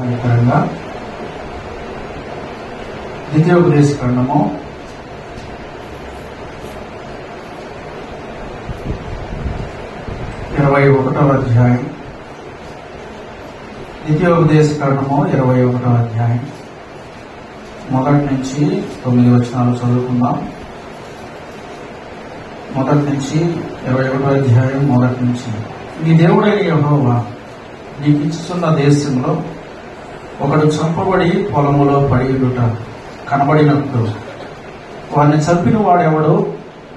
పరంగా ద్వితీయోపదేశ ఖండము ఇరవై ఒకటవ అధ్యాయం. ద్వితీయోపదేశ ఖండము ఇరవై ఒకటవ అధ్యాయం. మొదటి నుంచి తొమ్మిది వచనాలు చదువుకుందాం. మొదటి నుంచి ఇరవై ఒకటో అధ్యాయం మొదటి నుంచి. నీ దేవుడైన యహోవా నీకు ఇచ్చుతున్న దేశంలో ఒకడు చంపబడి పొలములో పడియుట కనబడినప్పుడు వాడిని చంపిన వాడెవడో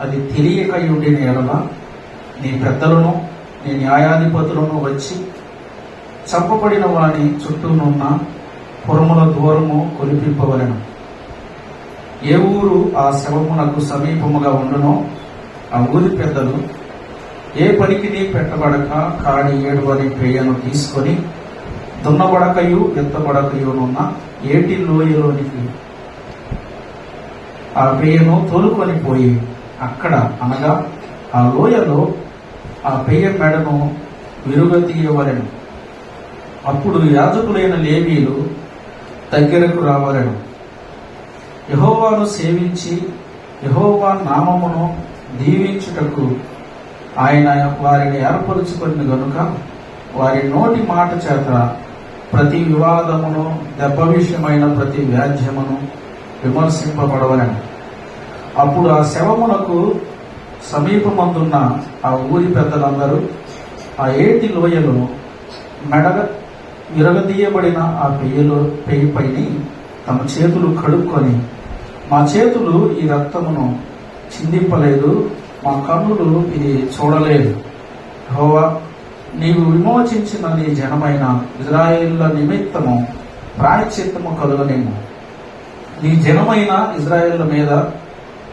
అది తెలియక ఉండిన ఎడల నీ పెద్దలను నీ న్యాయాధిపతులను వచ్చి చంపబడిన వాని చుట్టూనున్న పురముల దూరము కొలిపింపవలను. ఏ ఊరు ఆ శవమునకు సమీపముగా ఉండునో ఆ ఊరి పెద్దలు ఏ పనికిని పెట్టబడక కాడి ఏడువని పేయను తీసుకొని దున్నబడకయు ఎత్తబడకయునున్న ఏటి లోయలోనికి ఆ పెయ్యను తోలుకొని పోయి అక్కడ అనగా ఆ లోయలో ఆ పెయ్య మెడను విరుగతీయవలెను. అప్పుడు యాజకులైన లేవీలు దగ్గరకు రావలను. యహోవాను సేవించి యహోవా నామమును దీవించుటకు ఆయన వారిని ఏర్పరుచుకుని గనుక వారి నోటి మాట చేత ప్రతి వివాదమును దెబ్బ విషయమైన ప్రతి వ్యాధ్యమును విమర్శింపబడవలను. అప్పుడు ఆ శవమునకు సమీపమందున్న ఆ ఊరి పెద్దలందరూ ఆ ఏటి లోయలో మెడగ విరగదీయబడిన ఆ పెయ్యలో పెయ్యిపైని తమ చేతులు కడుక్కొని మా చేతులు ఈ రక్తమును చిందింపలేదు మా కన్నులు ఇది చూడలేదు. హోవా నీవు విమోచించిన నీ జనమైన ఇజ్రాయేళ్ళ నిమిత్తము ప్రాయశ్చిత్తము కలుగనేమో. నీ జనమైన ఇజ్రాయేళ్ళ మీద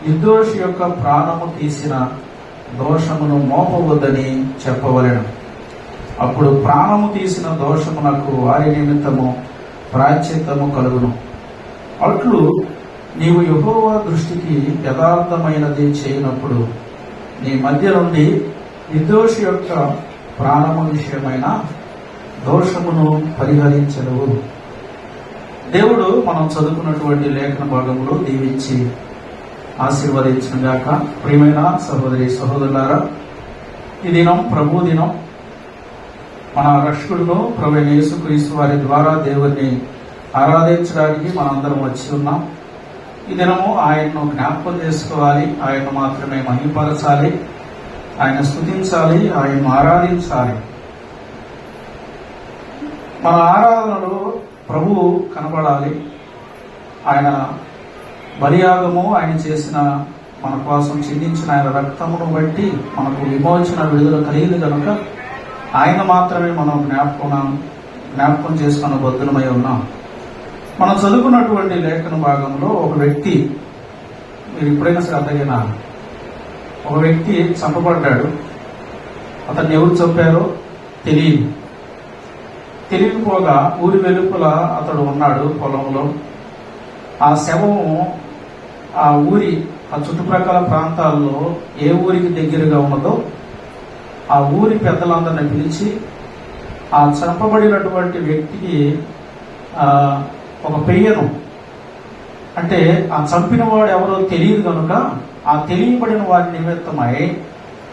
నిర్దోషి యొక్క ప్రాణము తీసిన దోషమును మోపవద్దని చెప్పవలను. అప్పుడు ప్రాణము తీసిన దోషమునకు వారి నిమిత్తము ప్రాయశ్చిత్తము కలుగును. అట్లు నీవు యహోవా దృష్టికి యథార్థమైనది చేయనప్పుడు నీ మధ్య నుండి నిర్దోషి యొక్క ప్రాణము విషయమైన దోషమును పరిహరించలేవు దేవుడు మనం చదువుకున్నటువంటి లేఖన భాగంలో దీవించి ఆశీర్వదించిన గాక ప్రియమైన సహోదరి సహోదరులారా ఈ దినం ప్రభు దినం. మన రక్షకుడును ప్రభు యేసుక్రీస్తు వారి ద్వారా దేవుణ్ణి ఆరాధించడానికి మనందరం వచ్చి ఉన్నాం. ఈ దినము ఆయన్ను జ్ఞాపకం చేసుకోవాలి. ఆయన్ను మాత్రమే మహిమపరచాలి. ఆయన స్థుతించాలి ఆయన ఆరాధించాలి. మన ఆరాధనలో ప్రభువు కనబడాలి. ఆయన బలియాగము ఆయన చేసిన మన కోసం చిందించిన ఆయన రక్తమును బట్టి మనకు విమోచన విడుదల కలిగింది కనుక ఆయన మాత్రమే మనం జ్ఞాపకం జ్ఞాపకం చేసుకున్న బద్దులమై ఉన్నాం. మనం చదువుకున్నటువంటి లేఖన భాగంలో ఒక వ్యక్తి మీరు ఎప్పుడైనా శ్రద్ధగినా ఒక వ్యక్తి చంపబడ్డాడు. అతన్ని ఎవరు చంపారో తెలియదు. తెలియకపోగా ఊరి వెలుపల అతడు ఉన్నాడు పొలంలో. ఆ శవము ఆ ఊరి ఆ చుట్టుప్రక్కల ప్రాంతాల్లో ఏ ఊరికి దగ్గరగా ఉన్నదో ఆ ఊరి పెద్దలందరిని పిలిచి ఆ చంపబడినటువంటి వ్యక్తికి ఒక పెయ్యను. అంటే ఆ చంపిన వాడు ఎవరో తెలియదు కనుక ఆ తెలియబడిన వారి నిమిత్తమై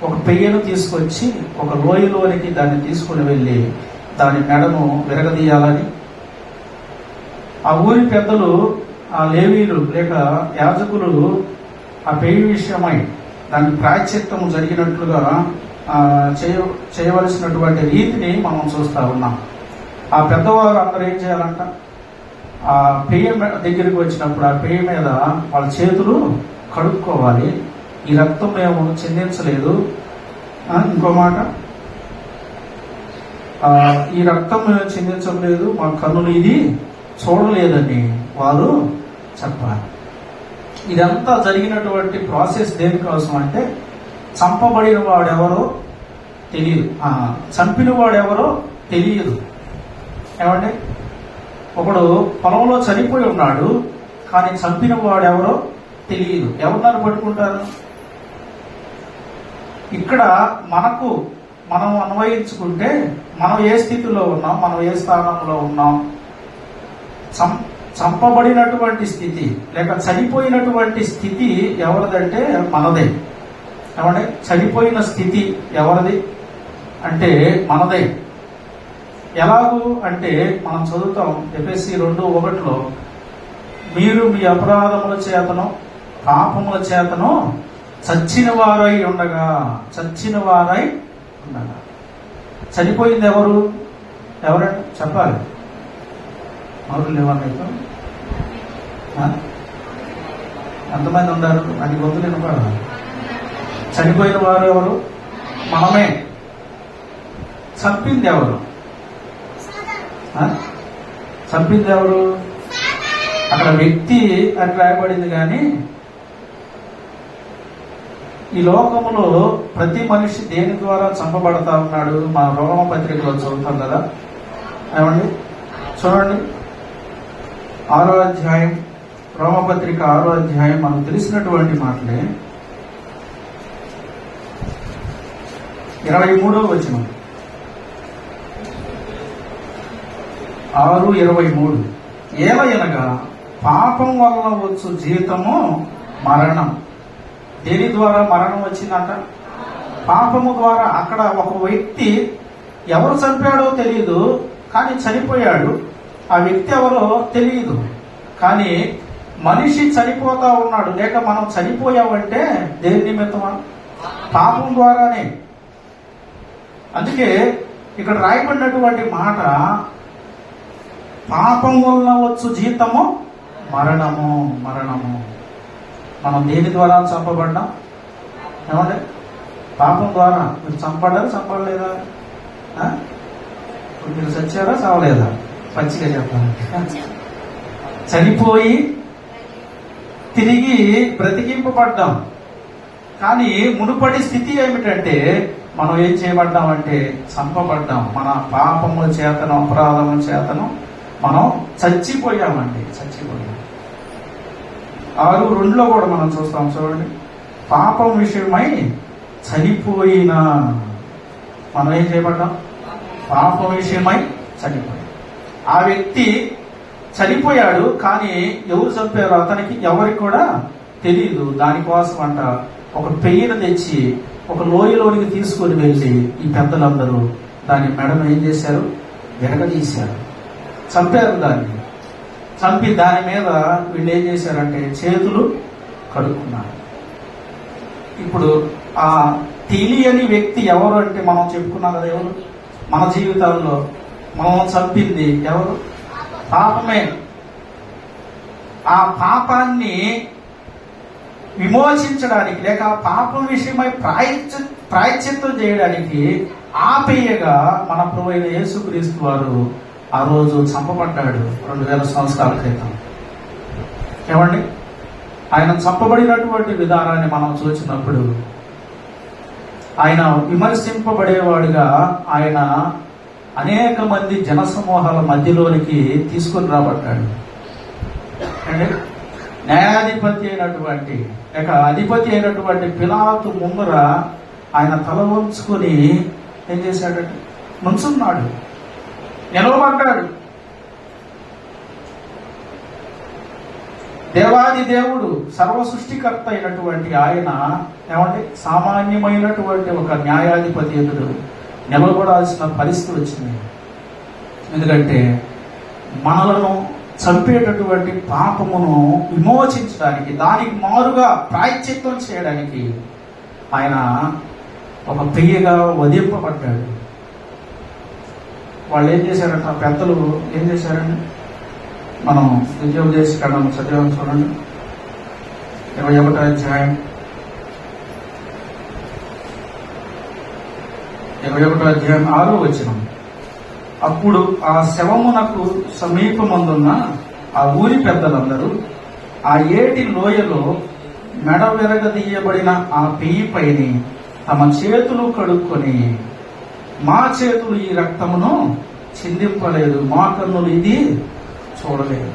ఒక పెయ్యను తీసుకొచ్చి ఒక లోయలోనికి దాన్ని తీసుకుని వెళ్ళి దాని మెడను విరగదీయాలని. ఆ ఊరి పెద్దలు ఆ లేవీలు లేక యాజకులు ఆ పెయ్యి విషయమై దాని ప్రాయశ్చిత్తము జరిగినట్లుగా చేయ చేయవలసినటువంటి రీతిని మనం చూస్తా ఉన్నాం. ఆ పెద్దవారు అందరూ ఏం చేయాలంట? ఆ పెయ్య దగ్గరికి వచ్చినప్పుడు ఆ పెయ్య మీద వాళ్ళ చేతులు కడుక్కోవాలి. ఈ రక్తం మేము చెందించలేదు. ఇంకో మాట. ఈ రక్తం మేము చెందించడం లేదు. మా కన్నులు ఇది చూడలేదని వారు చెప్పాలి. ఇదంతా జరిగినటువంటి ప్రాసెస్ దేనికోసం అంటే చంపబడిన వాడెవరో తెలియదు. చంపిన వాడెవరో తెలియదు. ఏమండి? ఒకడు పొలంలో చనిపోయి ఉన్నాడు కానీ చంపిన వాడెవరో తెలియదు. ఎవరినారు పట్టుకుంటారు? ఇక్కడ మనకు మనం అన్వయించుకుంటే మనం ఏ స్థితిలో ఉన్నాం మనం ఏ స్థానంలో ఉన్నాం? చం చంపబడినటువంటి స్థితి లేక చనిపోయినటువంటి స్థితి ఎవరిదంటే మనదే. ఏమంటే చనిపోయిన స్థితి ఎవరిది? అంటే మనదే. ఎలాగూ అంటే మనం చదువుతాం ఎఫ్ఎస్సి రెండు ఒకటిలో మీరు మీ అపరాధముల చేతను పాపముల చేతను చచ్చిన వారై ఉండగా చచ్చిన వారై ఉండగా. చనిపోయింది ఎవరు? ఎవరంటే చెప్పాలి. ఎవరు లేవా ఎంతమంది ఉన్నారు? అది గొంతులు వినపడాలి చనిపోయిన వారు ఎవరు? మనమే. చంపింది ఎవరు? చంపింది ఎవరు? అక్కడ వ్యక్తి అని రాయబడింది కానీ ఈ లోకములో ప్రతి మనిషి దేని ద్వారా చంపబడతా ఉన్నాడు? మన రోమ పత్రికలో చదువుతాం కదా. ఏమండి? చూడండి. ఆరో అధ్యాయం రోమపత్రిక ఆరో అధ్యాయం మనకు తెలిసినటువంటి మాటలే. ఇరవై మూడో వచ్చిన ఆరు ఇరవై మూడు. ఏలయనగా పాపం వలన వచ్చు జీవితము మరణం. దేని ద్వారా మరణం వచ్చిందంట? పాపము ద్వారా. అక్కడ ఒక వ్యక్తి ఎవరు చంపాడో తెలియదు కానీ చనిపోయాడు. ఆ వ్యక్తి ఎవరో తెలియదు కానీ మనిషి చనిపోతా ఉన్నాడు. లేక మనం చనిపోయామంటే దేని నిమిత్తమా? పాపం ద్వారానే. అందుకే ఇక్కడ రాయబడినటువంటి మాట పాపం వలన వచ్చు జీతము మరణము మరణము. మనం దేని ద్వారా చంపబడ్డాం? ఏమండి? పాపం ద్వారా. మీరు చంపడారు చంపడలేదా? ఇప్పుడు మీరు చచ్చారా చావలేదా? పచ్చిగా చెప్పాలంటే చనిపోయి తిరిగి బ్రతికింపబడ్డాం. కానీ మునుపటి స్థితి ఏమిటంటే మనం ఏం చేయబడ్డామంటే చంపబడ్డాం. మన పాపముల చేతను అపరాధముల చేతను మనం చచ్చిపోయామండి చచ్చిపోయాం. ఆరు రెండులో కూడా మనం చూస్తాం చూడండి. పాపం విషయమై చనిపోయిన మనం ఏం చేయబడ్డాం? పాపం విషయమై చనిపోయాం. ఆ వ్యక్తి చనిపోయాడు కానీ ఎవరు చంపారో అతనికి ఎవరికి కూడా తెలియదు దానికోసం అంట ఒక పెయిన్ తెచ్చి ఒక లోయలోనికి తీసుకొని వెళ్ళి ఈ పెద్దలందరూ దాని మెడను ఏం చేశారు? విరగదీశారు. చంపారు దాన్ని. చంపి దాని మీద వీళ్ళు ఏం చేశారంటే చేతులు కడుక్కున్నారు. ఇప్పుడు ఆ తెలియని వ్యక్తి ఎవరు అంటే మనం చెప్పుకున్నాం కదా ఎవరు? మన జీవితాల్లో మనం చంపింది ఎవరు? పాపమే. ఆ పాపాన్ని విమోచించడానికి లేక ఆ పాపం విషయమై ప్రాయశ్చి ప్రాయచిత్వం చేయడానికి ఆపేయగా మన ప్రభు అయిన యేసుక్రీస్తు వారు ఆ రోజు చంపబడ్డాడు రెండు వేల సంవత్సరాల క్రితం. ఏమండి? ఆయన చంపబడినటువంటి విధానాన్ని మనం చూసినప్పుడు ఆయన విమర్శింపబడేవాడుగా ఆయన అనేక మంది జనసమూహాల మధ్యలోనికి తీసుకొని రాబడ్డాడు. అంటే న్యాయాధిపతి అయినటువంటి లేక అధిపతి అయినటువంటి పిలాతు ముందర ఆయన తల వంచుకొని ఏం చేశాడంటే నుంచున్నాడు. నిలవబడ్డాడు. దేవాది దేవుడు సర్వ సృష్టికర్త అయినటువంటి ఆయన ఏమంటే సామాన్యమైనటువంటి ఒక న్యాయాధిపతి ఎదుడు నిలబడాల్సిన పరిస్థితి వచ్చింది. ఎందుకంటే మనలను చంపేటటువంటి పాపమును విమోచించడానికి దానికి మారుగా ప్రాయశ్చిత్తం చేయడానికి ఆయన ఒక పెయ్యగా వధింపబడ్డాడు. వాళ్ళు ఏం చేశారంట ఆ పెద్దలు ఏం చేశారండి? మనం విద్యోపదేశకరణం చదివాం చూడండి. ఇరవై ఒకటో అధ్యాయం. ఇరవై ఒకటో అధ్యాయం ఆరో వచ్చినాం అప్పుడు ఆ శవమునకు సమీపమందున్న ఆ ఊరి పెద్దలందరూ ఆ ఏటి లోయలో మెడ విరగదీయబడిన ఆ పెయ్యిపైని తమ చేతులు కడుక్కొని మా చేతులు ఈ రక్తమును చిందింపలేదు. మా కన్నులు ఇది చూడలేదు.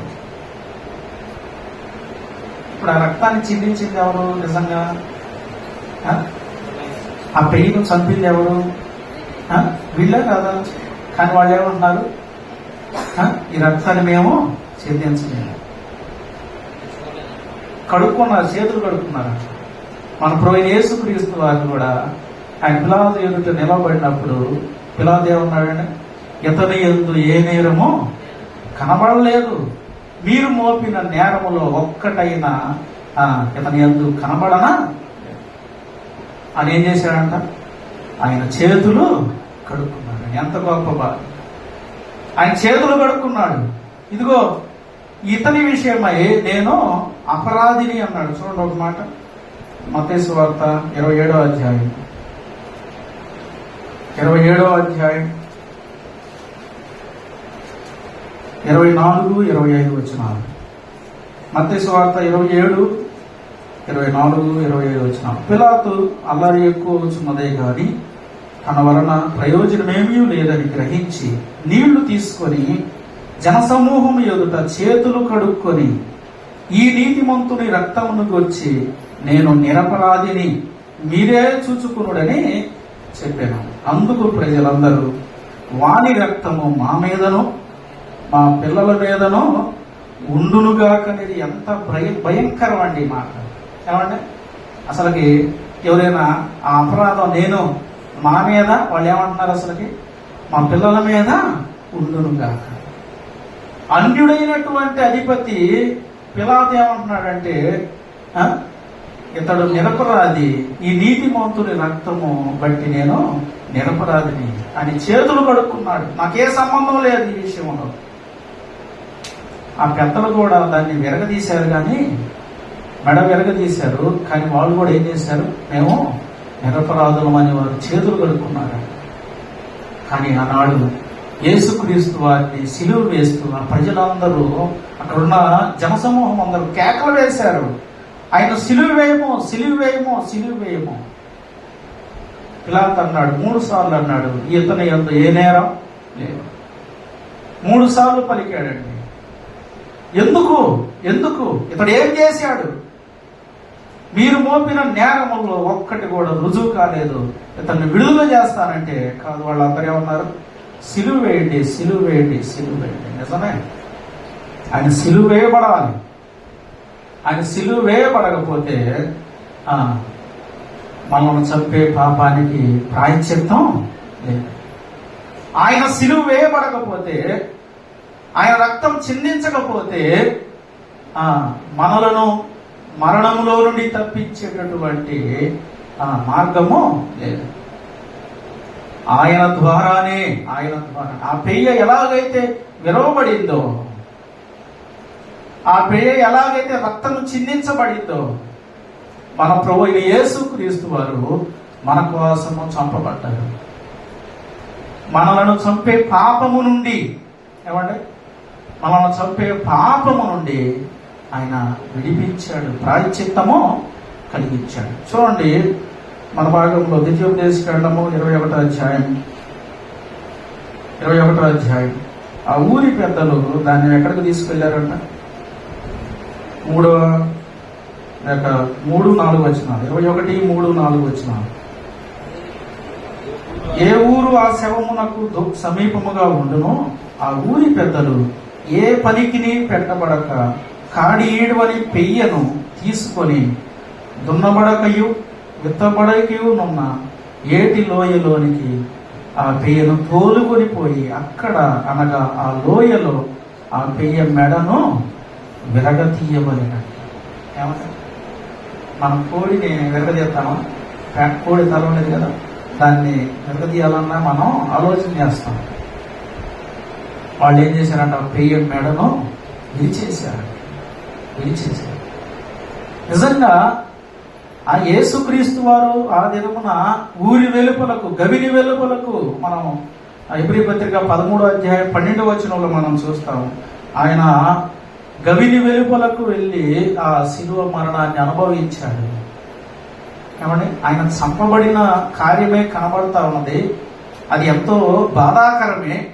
ఇప్పుడు ఆ రక్తాన్ని చిందించింది ఎవరు నిజంగా? ఆ? పెయిన్ చంపింది ఎవరు? వీళ్ళే కదా. కానీ వాళ్ళు ఏమంటున్నారు? ఈ రక్తాన్ని మేము చెందించలేము కడుక్కున్నారు చేతులు కడుక్కున్నారు. మన ప్రోయిన యేసుక్రీస్తు వారు కూడా ఆయన పిలాదు ఎదుట నిలబడినప్పుడు పిలాదు ఏమన్నాడండి? ఇతని ఎందు ఏ నేరమో కనబడలేదు. మీరు మోపిన నేరములో ఒక్కటైనా ఇతని ఎందు కనబడనా? అని ఏం చేశాడంట? ఆయన చేతులు కడుక్కున్నాడు ఎంత గొప్ప బాధ. ఆయన చేతులు కడుక్కున్నాడు. ఇదిగో ఇతని విషయమై నేను అపరాధిని అన్నాడు. చూడండి ఒక మాట. మతేశ్వార్త ఇరవై ఏడో అధ్యాయం. ఇరవై ఏడో అధ్యాయం ఇరవై నాలుగు ఇరవై ఐదు వచ్చినాలు మత్స్య వార్త ఇరవై ఏడు ఇరవై నాలుగు ఇరవై ఐదు వచ్చిన పిలాతు అల్లరి ఎక్కువ వచ్చున్నదే గాని తన వలన ప్రయోజనమేమీ లేదని గ్రహించి నీళ్ళు తీసుకొని జనసమూహం ఎదుట చేతులు కడుక్కొని ఈ నీతిమంతుని రక్తమును గొచ్చి నేను నిరపరాధిని మీరే చూచుకునుడని చెప్పాను. అందుకు ప్రజలందరూ వాని రక్తము మా మీదను మా పిల్లల మీదనో ఉండునుగాక అనేది ఎంత భయ భయంకరం అండి మాట. ఏమండి? అసలుకి ఎవరైనా ఆ అపరాధం నేను మా మీద వాళ్ళు ఏమంటున్నారు అసలుకి? మా పిల్లల మీద ఉండునుగాక. అన్యుడైనటువంటి అధిపతి పిలాత్ ఏమంటున్నాడంటే ఇతడు నిరపరాధి ఈ నీతిమంతుని రక్తము బట్టి నేను నిరపరాధిని అని చేతులు కడుక్కున్నాడు. నాకే సంబంధం లేదు ఈ విషయంలో. ఆ పెద్దలు కూడా దాన్ని విరగదీశారు కానీ మెడ విరగదీశారు. కానీ వాళ్ళు కూడా ఏం చేశారు? మేము నిరపరాధులం అని వారు చేతులు కడుక్కున్నారు. కానీ ఆనాడు యేసుక్రీస్తు వారిని సిలువు వేస్తూ ఆ ప్రజలందరూ అక్కడున్న జనసమూహం అందరూ కేకలు వేశారు. ఆయన సిలువు వేయమో సిలువు వేయమో సిలువు వేయము. పిలాత్ అన్నాడు మూడు సార్లు అన్నాడు ఇతని ఎంత ఏ నేరం? లేదు. మూడు సార్లు పలికాడండి. ఎందుకు? ఎందుకు? ఇతడు ఏం చేశాడు? మీరు మోపిన నేరములో ఒక్కటి కూడా రుజువు కాలేదు. ఇతన్ని విడుదల చేస్తానంటే కాదు వాళ్ళందరూ ఏమన్నారు? సిలువ వేయండి సిలువ వేయండి సిలువ వేయండి. నిజమే. ఆయన సిలువ వేయబడాలి. ఆయన సిలువ వేయబడకపోతే ఆ, మనల్ని చంపే పాపానికి ప్రాయశ్చిత్తం లేదు ఆయన సిలువ వేయబడకపోతే ఆయన రక్తం చిందించకపోతే మనలను మరణములో నుండి తప్పించేటటువంటి మార్గము లేదు. ఆయన ద్వారానే ఆయన ద్వారా ఆ పెయ్య ఎలాగైతే విరవబడిందో ఆ పెయ్య ఎలాగైతే రక్తం చిందించబడిందో మన ప్రభు అయిన యేసు క్రీస్తు వారు మన కోసము చంపబడ్డారు. మనలను చంపే పాపము నుండి ఏమండి? మనల్ని చంపే పాపము నుండి ఆయన విడిపించాడు. ప్రాయచిత్తము కలిగించాడు. చూడండి మన భాగంలో ద్వితీయోపదేశకాండము ఇరవై ఒకటో అధ్యాయం. ఇరవై ఒకటో అధ్యాయం. ఆ ఊరి పెద్దలు దాన్ని ఎక్కడికి తీసుకెళ్ళారంట? మూడవ లేక మూడు నాలుగు వచ్చిన ఇరవై ఒకటి మూడు నాలుగు వచ్చిన ఏ ఊరు ఆ శవమునకు సమీపముగా ఉండునో ఆ ఊరి పెద్దలు ఏ పనికిని పెట్టబడక కాడి ఈడువని పెయ్యను తీసుకొని దున్నబడకయు విత్తబడకయు నున్న ఏటి లోయలోనికి ఆ పెయ్యను తోలుకొని పోయి అక్కడ అనగా ఆ లోయలో ఆ పెయ్య మెడను విరగతీయబడినట్టు ఏమంటారు మన కోడిని విరగదీస్తామా కోడి తల ఉండేది కదా. దాన్ని విరగదీయాలన్నా మనం ఆలోచన చేస్తాం. వాళ్ళు ఏం చేశారంట? ఆ పెయ్య మెడను విరిచేశారు. విరిచేశారు. నిజంగా ఆ యేసుక్రీస్తు వారు ఆ దినమున ఊరి వెలుపలకు గవిని వెలుపలకు మనం ఇబ్రి పత్రిక పదమూడో అధ్యాయం పన్నెండు వచనంలో మనం చూస్తాం ఆయన గవిని వెలుపలకు వెళ్ళి ఆ శిలువ మరణాన్ని అనుభవించాడు. ఏమండి? ఆయన చంపబడిన కార్యమే కనబడతా ఉన్నది. అది ఎంతో బాధాకరమే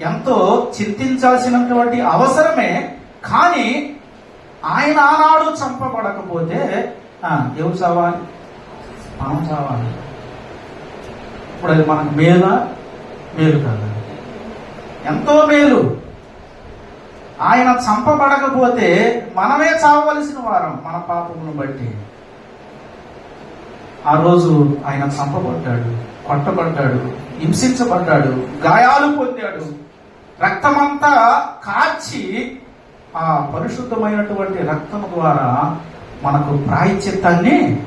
ఎంతో చింతించాల్సినటువంటి అవసరమే కానీ ఆయన ఆనాడు చంపబడకపోతే ఆ, ఎవరు చావాలి? మనం చావాలి. ఇప్పుడు అది మనకు మేలా? మేలు కాదు. ఎంతో మేలు. ఆయన చంపబడకపోతే మనమే చావవలసిన వారం మన పాపమును బట్టి. ఆ రోజు ఆయన చంపబడ్డాడు కొట్టబడ్డాడు హింసించబడ్డాడు గాయాలు పొందాడు. రక్తమంతా కాచి ఆ పరిశుద్ధమైనటువంటి రక్తం ద్వారా మనకు ప్రాయశ్చిత్తాన్ని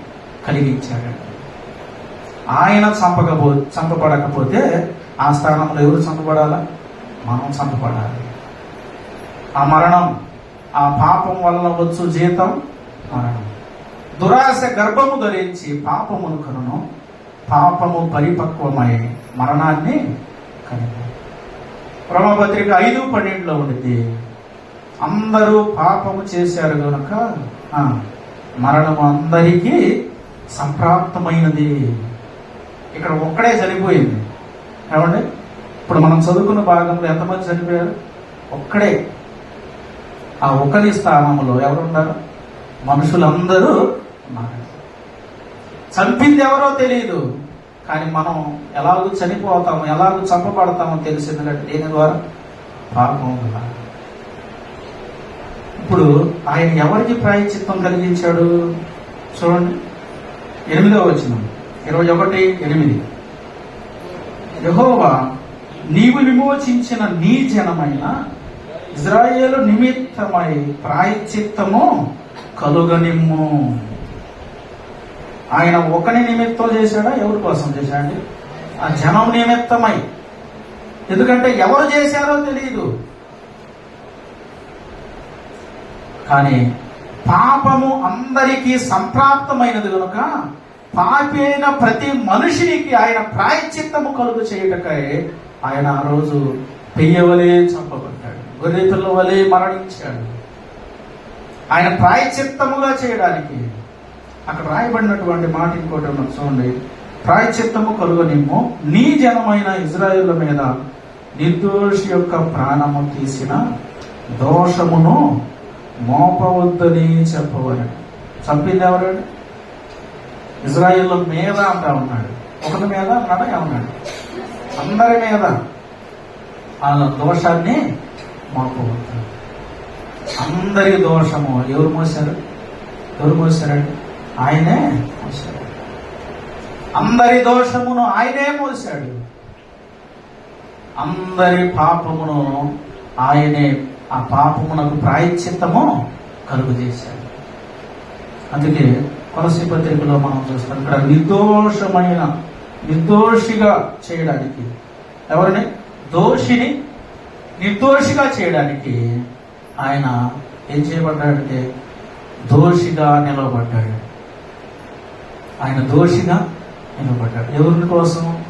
కలిగించాడు. ఆయన చంపకపో చంపబడకపోతే ఆ స్థానంలో ఎవరు చంపబడాలా? మనం చంపబడాలి. ఆ మరణం ఆ పాపం వల్ల వచ్చు జీతం మరణం. దురాశ గర్భము ధరించి పాపమును కనును. పాపము పరిపక్వమై మరణాన్ని కనుక బ్రహ్మపత్రిక ఐదు పన్నెండులో ఉండింది అందరూ పాపము చేశారు కనుక మరణము అందరికీ సంప్రాప్తమైనది. ఇక్కడ ఒక్కడే చనిపోయింది. ఏమండి? ఇప్పుడు మనం చదువుకున్న భాగంలో ఎంతమంది చనిపోయారు? ఒక్కడే. ఆ ఒకరి స్థానంలో ఎవరున్నారు? మనుషులందరూ ఉన్నారు. చంపింది ఎవరో తెలియదు కానీ మనం ఎలాగూ చనిపోతాము ఎలాగూ చంపబడతామో తెలిసింది దేని ద్వారా? పాపం ద్వారా. ఇప్పుడు ఆయన ఎవరికి ప్రాయచిత్వం కలిగించాడు? చూడండి. ఎనిమిదో వచ్చిన ఇరవై ఒకటి ఎనిమిది. యహోవా నీవు విమోచించిన నీ జనమైన ఇజ్రాయేలు నిమిత్తమై ప్రాయచిత్తము కలుగనిమ్ము. ఆయన ఒకని నిమిత్తం చేశాడా? ఎవరి కోసం చేశాడు ఆ జనం నిమిత్తమై. ఎందుకంటే ఎవరు చేశారో తెలియదు కానీ పాపము అందరికీ సంప్రాప్తమైనది కనుక పాపి అయిన ప్రతి మనిషికి ఆయన ప్రాయశ్చిత్తము కలుగు చేయుటకై ఆయన ఆ రోజు పెయ్యవలే చంపబడి గొర్రెపిల్ల వలె మరణించాడు. ఆయన ప్రాయశ్చిత్తముగా చేయడానికి అక్కడ రాయబడినటువంటి మాట ఇంకోటి ఉన్నది చూడండి. ప్రాయశ్చిత్తము కలుగనిమ్ము నీ జనమైన ఇజ్రాయిల్ మీద నిర్దోషి యొక్క ప్రాణము తీసిన దోషమును మోపవద్దని చెప్పవలని చంపింది ఎవరండి ఇజ్రాయిల్ మీద అంటా ఉన్నాడు. ఒకరి మీద అన్నాడు ఏమన్నాడు అందరి మీద. వాళ్ళ దోషాన్ని మాకు అందరి దోషము. ఎవరు మోసారు ఎవరు మోసారండి ఆయనే మోసాడు అందరి దోషమును ఆయనే మోసాడు అందరి పాపమును ఆయనే ఆ పాపమునకు ప్రాయశ్చిత్తము కలుగు చేశాడు. అందుకే కొలసి పత్రికలో మనం చూస్తాం ఇక్కడ నిర్దోషమైన నిర్దోషిగా చేయడానికి ఎవరిని? దోషిని నిర్దోషిగా చేయడానికి ఆయన ఏం చేయబడ్డాడంటే దోషిగా నిలవబడ్డాడు. ఆయన దోషిగా నిలబడ్డాడు ఎవరి కోసం?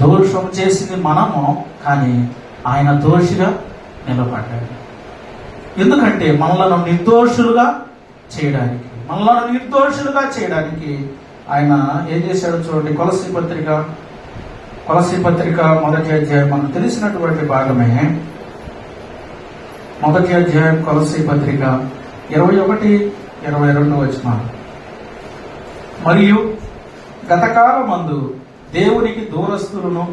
దోషం చేసింది మనము కానీ ఆయన దోషిగా నిలబడ్డాడు. ఎందుకంటే మనలను నిర్దోషులుగా చేయడానికి మనలను నిర్దోషులుగా చేయడానికి ఆయన ఏం చేశాడో చూడండి కొలసి పత్రిక కొలసి పత్రిక మొదటి అధ్యాయం మనకు తెలిసినటువంటి భాగమే. మొదటి అధ్యాయం కొలసి పత్రిక ఇరవై ఒకటి ఇరవై రెండు వచ్చిన మరియు గతకాలమందు దేవునికి దూరస్తులను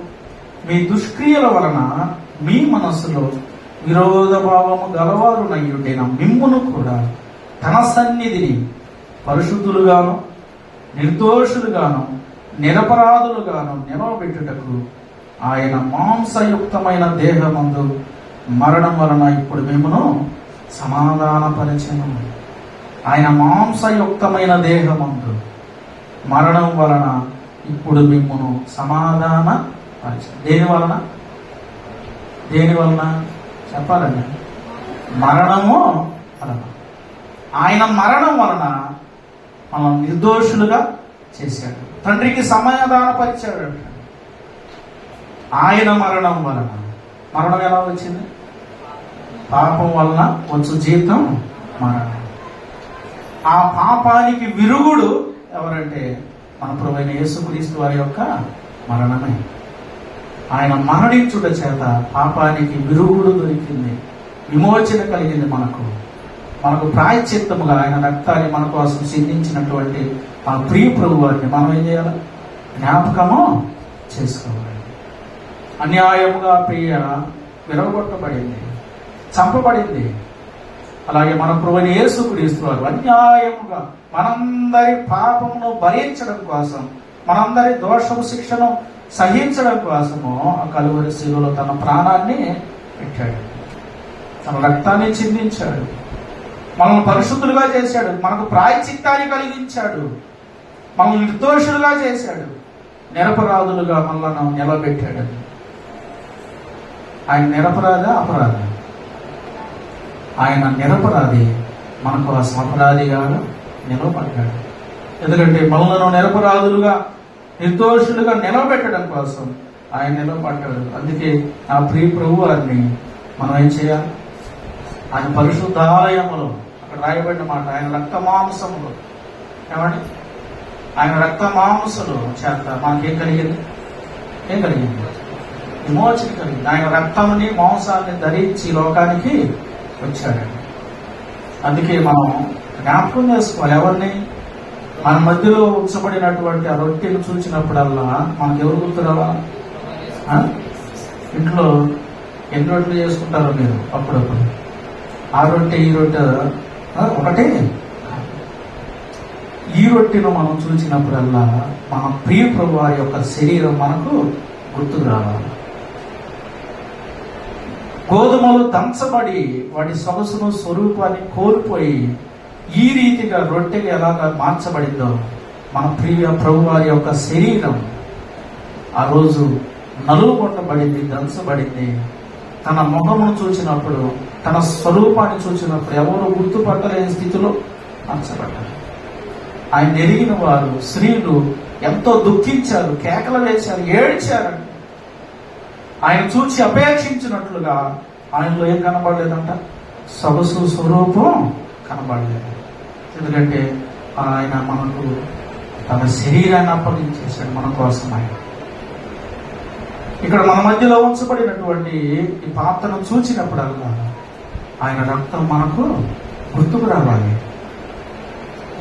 మీ దుష్క్రియల వలన మీ మనస్సులో విరోధ భావము గలవారు నయ్యుండిన మిమ్మును కూడా తన సన్నిధిని పరిశుద్ధులుగాను నిర్దోషులుగాను నిరపరాధులుగాను నిలవబెట్టుటకు ఆయన మాంసయుక్తమైన దేహమందు మరణం వలన ఇప్పుడు మేమును సమాధానపరచను. ఆయన మాంసయుక్తమైన దేహమందు మరణం వలన ఇప్పుడు మిమ్మను సమాధాన పరిచయం దేని వలన? దేని వలన? చెప్పాలండి. మరణము వలన. ఆయన మరణం వలన మనం నిర్దోషులుగా చేశాడు. తండ్రికి సమాధానపరిచాడు. ఆయన మరణం వలన. మరణం ఎలా వచ్చింది? పాపం వలన వచ్చు జీతం మరణం. ఆ పాపానికి విరుగుడు ఎవరంటే మన ప్రభుత్వ యేసుక్రీస్తు వారి యొక్క మరణమే. ఆయన మరణించుట చేత పాపానికి విరుగుడు దొరికింది. విమోచన కలిగింది మనకు. మనకు ప్రాయశ్చిత్తముగా ఆయన రక్తాన్ని మన కోసం చిందించినటువంటి ఆ ప్రియ ప్రభు వారిని మనం ఏం చేయాలి జ్ఞాపకము? చేసుకోవాలి. అన్యాయముగా ప్రియ విరగొట్టబడింది చంపబడింది. అలాగే మన ప్రభుని యేసుక్రీస్తు వారు అన్యాయముగా మనందరి పాపమును భరించడం కోసం మనందరి దోషము శిక్షను సహించడం కోసము ఆ కలువరి శిలువలో తన ప్రాణాన్ని పెట్టాడు. తన రక్తాన్ని చిందించాడు. మనల్ని పరిశుద్ధులుగా చేశాడు. మనకు ప్రాయచిత్తాన్ని కలిగించాడు. మనల్ని నిర్దోషులుగా చేశాడు. నిరపరాధులుగా మనలను నిలబెట్టాడు. ఆయన నిరపరాధ అపరాధ? ఆయన నిరపరాధి మన కోసం అపరాధిగా నిలబడ్డాడు. ఎందుకంటే మనలను నిరపరాధులుగా నిర్దోషులుగా నిలబెట్టడం కోసం ఆయన నిలబడ్డాడు. అందుకే ఆ ప్రియ ప్రభు వారిని మనం ఏం చేయాలి? ఆయన పరిశుద్ధ అక్కడ రాయబడిన మాట ఆయన రక్త మాంసములు. ఏమండి? ఆయన రక్త మాంసలు చేత మాకేం కలిగింది? ఏం కలిగింది? విమోచన కలిగింది. ఆయన రక్తముని మాంసాన్ని ధరించి లోకానికి వచ్చాడండి అందుకే మనం జ్ఞాపకం చేసుకోవాలి. ఎవరిని? మన మధ్యలో ఉంచబడినటువంటి ఆ రొట్టెలు చూసినప్పుడల్లా మనకు ఎవరు గుర్తు రావాలి ఇంట్లో ఎన్ని రొట్టెలు చేసుకుంటారో మీరు అప్పుడప్పుడు. ఆ రొట్టె ఈ రొట్టె ఒకటే. ఈ రొట్టెను మనం చూసినప్పుడల్లా మన ప్రియ ప్రభు వారి యొక్క శరీరం మనకు గుర్తుకు రావాలి. గోధుమలు దంచబడి వాటి సొగసును స్వరూపాన్ని కోల్పోయి ఈ రీతిగా రొట్టెలు ఎలాగా మార్చబడిందో మన ప్రియ ప్రభు వారి యొక్క శరీరం ఆ రోజు నలుగొట్టబడింది దంచబడింది. తన ముఖమును చూసినప్పుడు తన స్వరూపాన్ని చూసినప్పుడు ఎవరు గుర్తుపట్టలేని స్థితిలో మార్చబడ్డారు. ఆయన ఎరిగిన వారు స్త్రీలు ఎంతో దుఃఖించారు కేకలు వేశారు ఏడ్చారు. ఆయన చూసి అపేక్షించినట్లుగా ఆయనలో ఏం కనబడలేదంట? సొగసు స్వరూపం కనబడలేదు. ఎందుకంటే ఆయన మనకు తన శరీరాన్ని అప్పగించేశాడు మన కోసం ఆయన. ఇక్కడ మన మధ్యలో ఉంచబడినటువంటి ఈ పాత్రను చూచినప్పుడల్లా ఆయన రక్తం మనకు గుర్తుకు రావాలి.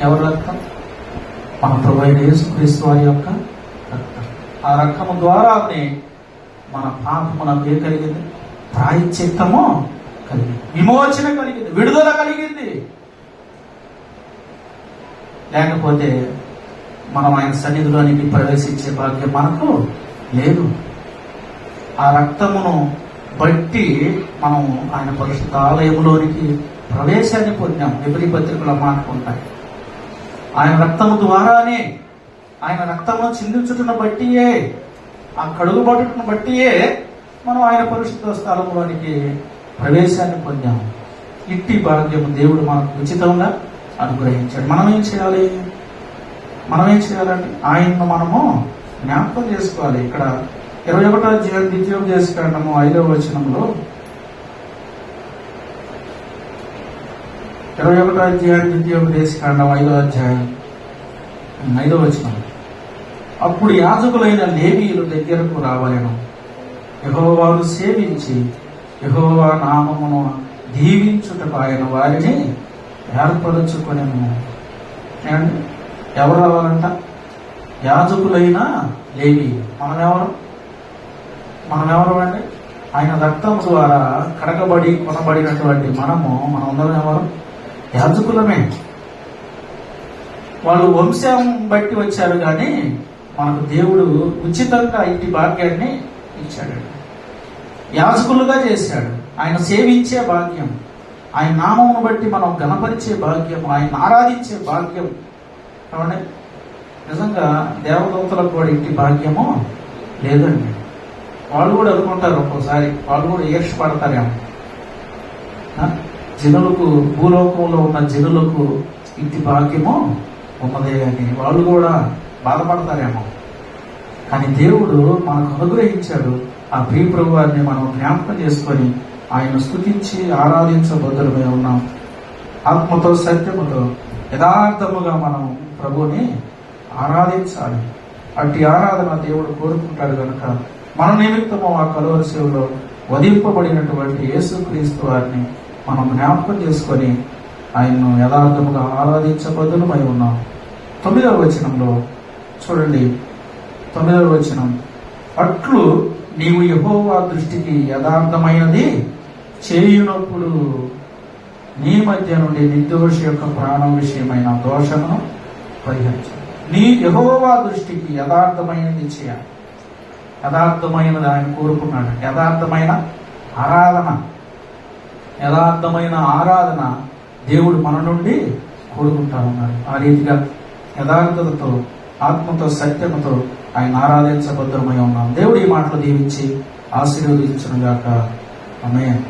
ఎవరి రక్తం? మన ప్రభుత్వ యేసుక్రీస్తు వారి యొక్క రక్తం. ఆ రక్తము ద్వారానే మన పాపమునకు ఏం కలిగింది? ప్రాయచిత్తము కలిగింది. విమోచన కలిగింది. విడుదల కలిగింది. లేకపోతే మనం ఆయన సన్నిధిలోనికి ప్రవేశించే భాగ్యం మనకు లేదు. ఆ రక్తమును బట్టి మనం ఆయన పరిశుద్ధ ఆలయంలోనికి ప్రవేశాన్ని పొందాం. ఎబ్రి పత్రికలు మాట్లాడుకుంటాయి ఆయన రక్తము ద్వారానే ఆయన రక్తంలో చిందించుటను బట్టియే ఆ కడుగు పట్టుటను బట్టియే మనం ఆయన పరిశుద్ధ స్థలంలోనికి ప్రవేశాన్ని పొందాము. ఇట్టి భాగ్యము దేవుడు మనకు ఉచితంగా అనుగ్రహించాడు. మనం ఏం చేయాలి? మనం ఏం చేయాలండి ఆయన్ను మనము జ్ఞాపకం చేసుకోవాలి. ఇక్కడ ఇరవై ఒకటో జీవన ద్వితీయం చేసుకుంటాము ఐదవ వచనంలో ఇరవై ఒకటో అధ్యాయం ద్వితీయ ఉపదేశకాండం ఐదో అధ్యాయం ఐదో వచనం. అప్పుడు యాజకులైన లేవీయుల దగ్గరకు రావలను. యహోవాను సేవించి యహోవా నామమును దీవించుటకు ఆయన వారిని ఏర్పరచుకొనెను. ఏమండి? ఎవరు రావాలంట? యాజకులైన లేవి మనమెవరం? ఎవరు అండి? ఆయన రక్తం ద్వారా కడగబడి కొనబడినటువంటి మనము మనందరం అందరం ఎవరు? యాజకులమే వాళ్ళు వంశం బట్టి వచ్చారు కానీ మనకు దేవుడు ఉచితంగా ఇంటి భాగ్యాన్ని ఇచ్చాడు. యాజకులుగా చేశాడు. ఆయన సేవించే భాగ్యం. ఆయన నామమును బట్టి మనం గణపరిచే భాగ్యం. ఆయన ఆరాధించే భాగ్యం. కాబట్టి నిజంగా దేవదూతలకు కూడా ఇంటి భాగ్యము లేదండి. వాళ్ళు కూడా అనుకుంటారు ఒక్కోసారి. వాళ్ళు కూడా ఈర్షపడతారేమో జనులకు భూలోకంలో ఉన్న జనులకు ఇంటి భాగ్యము? ఉన్నదే అని వాళ్ళు కూడా బాధపడతారేమో. కానీ దేవుడు మనకు అనుగ్రహించాడు. ఆ ప్రియ ప్రభు వారిని మనం జ్ఞాపకం చేసుకొని ఆయన స్థుతించి ఆరాధించబద్దులమై ఉన్నాం. ఆత్మతో సత్యముతో యథార్థముగా మనం ప్రభుని ఆరాధించాలి. అట్టి ఆరాధన దేవుడు కోరుకుంటాడు కనుక మన నిమిత్తము ఆ కలువరి సేవలో వధింపబడినటువంటి యేసుక్రీస్తు వారిని మనం జ్ఞాపకం చేసుకొని ఆయన్ను యథార్థముగా ఆరాధించబద్దులమై ఉన్నాం. తొమ్మిదవ వచనంలో చూడండి. తొమ్మిదవ వచనం. అట్లు నీవు యహోవా దృష్టికి యథార్థమైనది చేయునప్పుడు నీ మధ్య నుండి నిర్దోషి యొక్క ప్రాణం విషయమైన దోషమును పరిహరించు. నీ యహోవా దృష్టికి యథార్థమైనది చేయాలి. యథార్థమైనది ఆయన కోరుకున్నాడు. యథార్థమైన ఆరాధన. యథార్థమైన ఆరాధన దేవుడు మన నుండి కోరుకుంటా ఉన్నాడు. ఆ రీతిగా యథార్థతతో ఆత్మతో సత్యముతో ఆయన ఆరాధించబద్ధమై ఉన్నాం. దేవుడు ఈ మాటలు దీవించి ఆశీర్వదించునుగాక. ఆమె